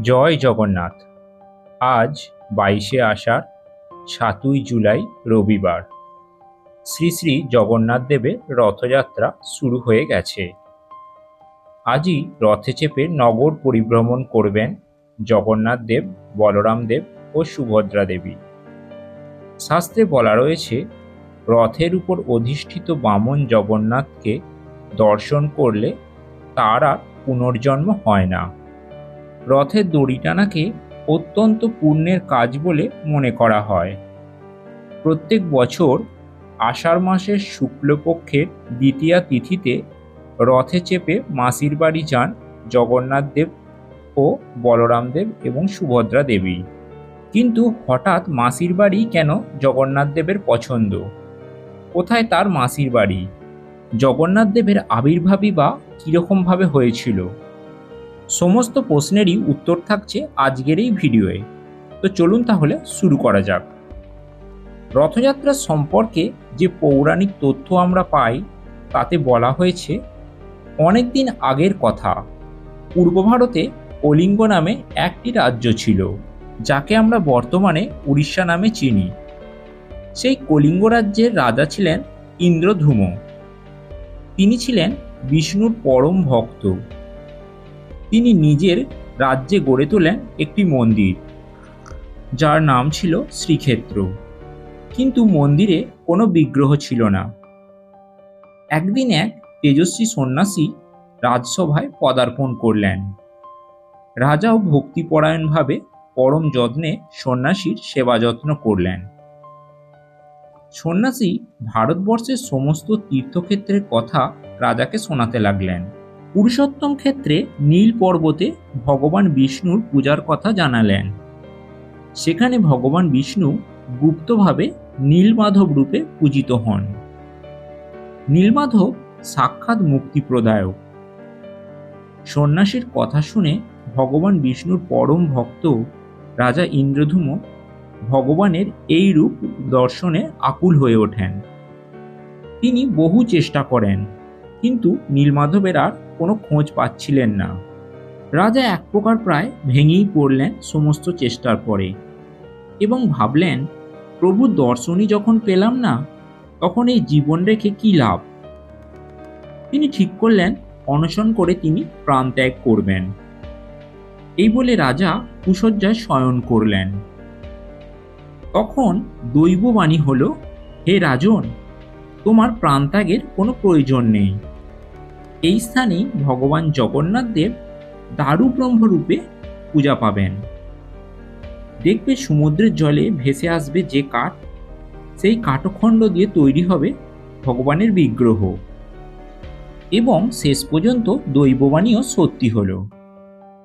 জয় জগন্নাথ। আজ বাইশে আষাঢ়, সাতই জুলাই রবিবার। শ্রী শ্রী জগন্নাথ দেবের রথযাত্রা শুরু হয়ে গেছে। আজই রথে চেপে নগর পরিভ্রমণ করবেন জগন্নাথ দেব, বলরাম দেব ও সুভদ্রা দেবী। শাস্ত্রে বলা রয়েছে, রথের উপর অধিষ্ঠিত বামন জগন্নাথকে দর্শন করলে তার আর পুনর্জন্ম হয় না। রথের দড়ি টানাকে অত্যন্ত পুণ্যের কাজ বলে মনে করা হয়। প্রত্যেক বছর আষাঢ় মাসের শুক্লপক্ষের দ্বিতীয়া তিথিতে রথে চেপে মাসির বাড়ি যান জগন্নাথ দেব ও বলরাম দেব এবং সুভদ্রা দেবী। কিন্তু হঠাৎ মাসির বাড়ি কেন জগন্নাথ দেবের পছন্দ? কোথায় তার মাসির বাড়ি? জগন্নাথ দেবের আবির্ভাবই বা কীরকমভাবে হয়েছিল? সমস্ত প্রশ্নেরই উত্তর থাকছে আজকের এই ভিডিওয়ে। তো চলুন তাহলে শুরু করা যাক। রথযাত্রা সম্পর্কে যে পৌরাণিক তথ্য আমরা পাই, তাতে বলা হয়েছে অনেক দিন আগের কথা। পূর্ব ভারতে কলিঙ্গ নামে একটি রাজ্য ছিল, যাকে আমরা বর্তমানে উড়িষ্যা নামে চিনি। সেই কলিঙ্গ রাজ্যের রাজা ছিলেন ইন্দ্রধূম। তিনি ছিলেন বিষ্ণুর পরম ভক্ত। তিনি নিজের রাজ্যে গড়ে তোলেন একটি মন্দির, যার নাম ছিল শ্রীক্ষেত্র। কিন্তু মন্দিরে কোনো বিগ্রহ ছিল না। একদিন এক তেজস্বী সন্ন্যাসী রাজসভায় পদার্পণ করলেন। রাজাও ভক্তিপরায়ণভাবে পরম যত্নে সন্ন্যাসীর সেবা যত্ন করলেন। সন্ন্যাসী ভারতবর্ষের সমস্ত তীর্থক্ষেত্রের কথা রাজাকে শোনাতে লাগলেন। পুরুষোত্তম ক্ষেত্রে নীল পর্বতে ভগবান বিষ্ণুর পূজার কথা জানালেন। সেখানে ভগবান বিষ্ণু গুপ্তভাবে নীলমাধব রূপে পূজিত হন। নীলমাধব সাক্ষাৎ মুক্তিপ্রদায়ক। সন্ন্যাসীর কথা শুনে ভগবান বিষ্ণুর পরম ভক্ত রাজা ইন্দ্রধূম ভগবানের এই রূপ দর্শনে আকুল হয়ে ওঠেন। তিনি বহু চেষ্টা করেন। কিন্তু নীলমাধবের আর কোনো খোঁজ পাচ্ছিলেন না। রাজা এক প্রকার প্রায় ভেঙেই পড়লেন সমস্ত চেষ্টার পরে এবং ভাবলেন, প্রভু দর্শনই যখন পেলাম না, তখন এই জীবন রেখে কী লাভ? তিনি ঠিক করলেন, অনশন করে তিনি প্রাণ ত্যাগ করবেন। এই বলে রাজা কুশয্যায় শয়ন করলেন। তখন দৈববাণী হল, হে রাজন, তোমার প্রাণত্যাগের কোনো প্রয়োজন নেই। এই স্থানেই ভগবান জগন্নাথ দেব দারু পূজা পাবেন। দেখবে সমুদ্রের জলে ভেসে আসবে যে কাঠ, সেই কাঠখণ্ড দিয়ে তৈরি হবে ভগবানের বিগ্রহ। এবং শেষ পর্যন্ত দৈববাণীও সত্যি হল।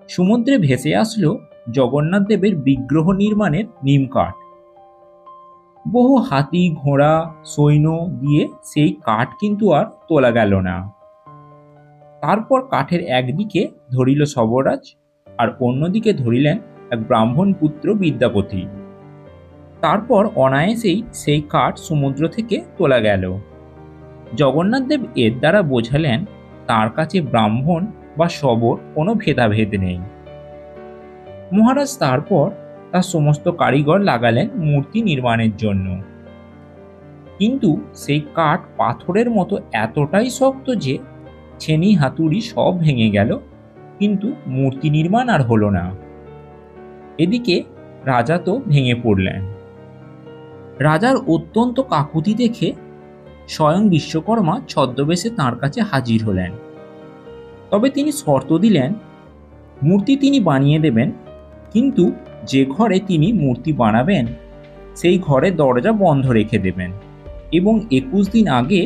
সমুদ্রে ভেসে আসলো জগন্নাথ দেবের বিগ্রহ নির্মাণের নিম কাঠ। বহু হাতি, ঘোড়া, সৈন্য দিয়ে সেই কাঠ কিন্তু আর তোলা গেল না। তারপর কাঠের একদিকে ধরিল সবরাজ আর অন্যদিকে ধরিলেন এক ব্রাহ্মণ পুত্র বিদ্যাপতি। তারপর অনায়াসেই সেই কাঠ সমুদ্র থেকে তোলা গেল। জগন্নাথদেব এর দ্বারা বোঝালেন, তার কাছে ব্রাহ্মণ বা শবর কোনো ভেদাভেদ নেই। মহারাজ তারপর তার সমস্ত কারিগর লাগালেন মূর্তি নির্মাণের জন্য। কিন্তু সেই কাঠ পাথরের মতো এতটাই শক্ত যে ছেনি হাতুড়ি সব ভেঙে গেল, কিন্তু মূর্তি নির্মাণ আর হলো না। এদিকে রাজা তো ভেঙে পড়লেন। রাজার অত্যন্ত কাকুতি দেখে স্বয়ং বিশ্বকর্মা ছদ্মবেশে তাঁর কাছে হাজির হলেন। তবে তিনি শর্ত দিলেন, মূর্তি তিনি বানিয়ে দেবেন, কিন্তু যে ঘরে তিনি মূর্তি বানাবেন, সেই ঘরে দরজা বন্ধ রেখে দেবেন এবং একুশ দিন আগে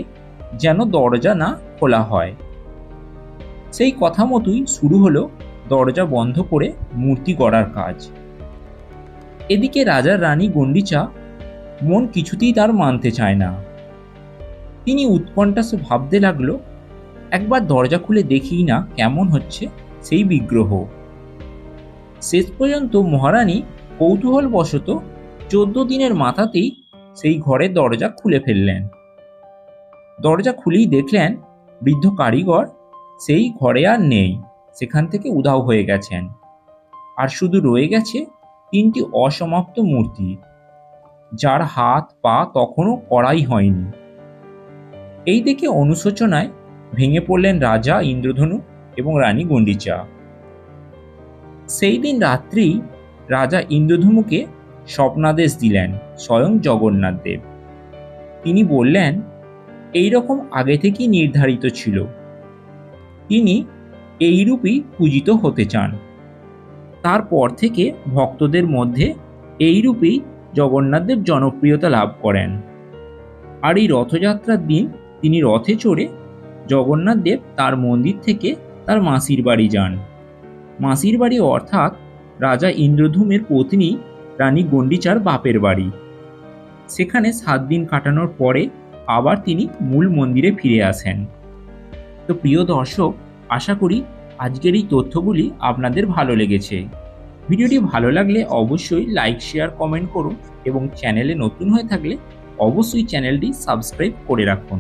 যেন দরজা না খোলা হয়। সেই কথা মতোই শুরু হলো দরজা বন্ধ করে মূর্তি গড়ার কাজ। এদিকে রাজার রানী গণ্ডিচা মন কিছুতেই তার মানতে চায় না। তিনি উৎকণ্ঠা সে ভাবতে লাগল, একবার দরজা খুলে দেখি না কেমন হচ্ছে সেই বিগ্রহ। শেষ পর্যন্ত মহারানী কৌতূহলবশত চোদ্দ দিনের মাথাতেই সেই ঘরের দরজা খুলে ফেললেন। দরজা খুলেই দেখলেন বৃদ্ধ কারিগর সেই ঘরে আর নেই, সেখান থেকে উধাও হয়ে গেছেন। আর শুধু রয়ে গেছে তিনটি অসমাপ্ত মূর্তি, যার হাত পা তখনও করাই হয়নি। এই দেখে অনুশোচনায় ভেঙে পড়লেন রাজা ইন্দ্রধনু এবং রানী গণ্ডিচা। সেই দিন রাত্রি রাজা ইন্দ্রধনুকে স্বপ্নাদেশ দিলেন স্বয়ং জগন্নাথ দেব তিনি বললেন এই রকম আগে থেকেই নির্ধারিত ছিল। তিনি এইরূপই পূজিত হতে চান। তারপর থেকে ভক্তদের মধ্যে এইরূপেই জগন্নাথদেব জনপ্রিয়তা লাভ করেন। আর এই রথযাত্রার দিন তিনি রথে চড়ে জগন্নাথদেব তার মন্দির থেকে তার মাসির বাড়ি যান। মাসির বাড়ি অর্থাৎ রাজা ইন্দ্রধূমের পত্নী রানী গণ্ডিচার বাপের বাড়ি। সেখানে সাত দিন কাটানোর পরে আবার তিনি মূল মন্দিরে ফিরে আসেন। তো প্রিয় দর্শক, আশা করি আজকের এই তথ্যগুলি আপনাদের ভালো লেগেছে। ভিডিওটি ভালো লাগলে অবশ্যই লাইক শেয়ার কমেন্ট করুন এবং চ্যানেলে নতুন হয়ে থাকলে অবশ্যই চ্যানেলটি সাবস্ক্রাইব করে রাখুন।